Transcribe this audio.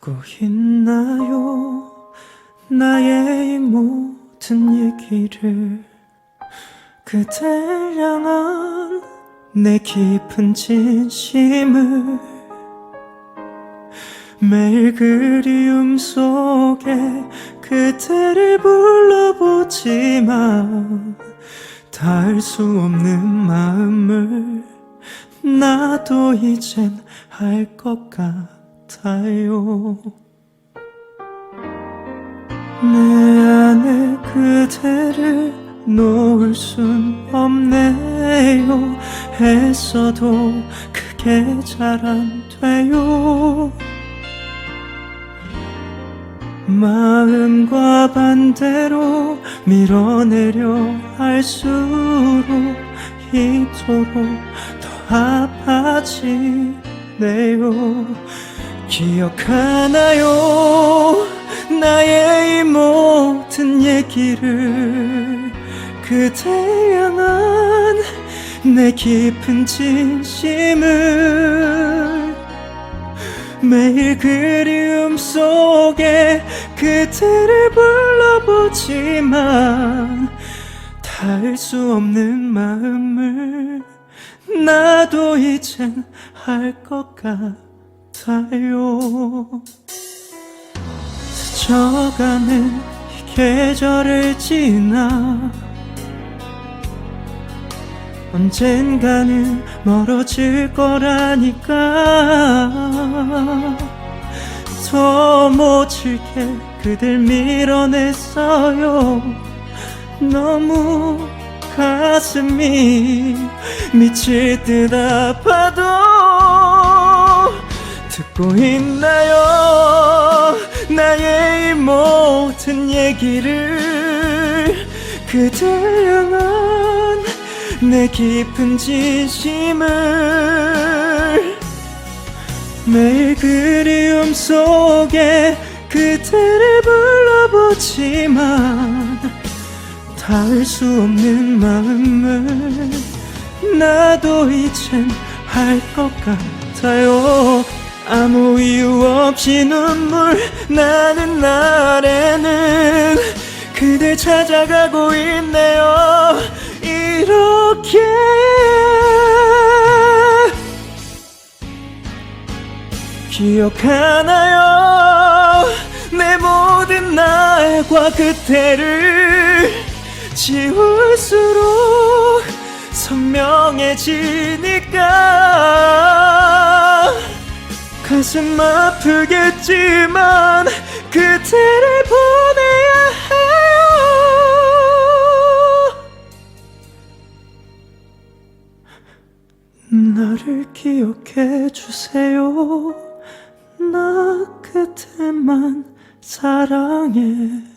듣고 있나요? 나의 이 모든 얘기를 그댈 향한 내 깊은 진심을 매일 그리움 속에 그대를 불러보지만 닿을 수 없는 마음을 나도 이젠 알 것 같아 요. 내 안에 그대를 놓을 순 없네요. 했어도 그게 잘 안 돼요. 마음과 반대로 밀어내려 할수록 이토록 더 아파지네요 기억하나요? 나의 이 모든 얘기를 그대 향한 내 깊은 진심을 매일 그리움 속에 그대를 불러보지만 닿을 수 없는 마음을 나도 이젠 알 것 같아 요. 스쳐가는 이 계절을 지나 언젠가는 멀어질 거라니까. 더 못칠게 그댈 밀어냈어요. 너무 가슴이 미칠 듯 아파도 있나요? 나의 이 모든 얘기를 그댈 향한 내 깊은 진심을 매일 그리움 속에 그대를 불러보지만 닿을 수 없는 마음을 나도 이젠 알것 같아요 아무 이유 없이 눈물 나는 날에는 그댈 찾아가고 있네요. 이렇게. 기억하나요? 내 모든 날과 그때를 지울수록 선명해지니까 가슴 아프겠지만 그대를 보내야 해요. 나를 기억해 주세요. 나 그대만 사랑했음을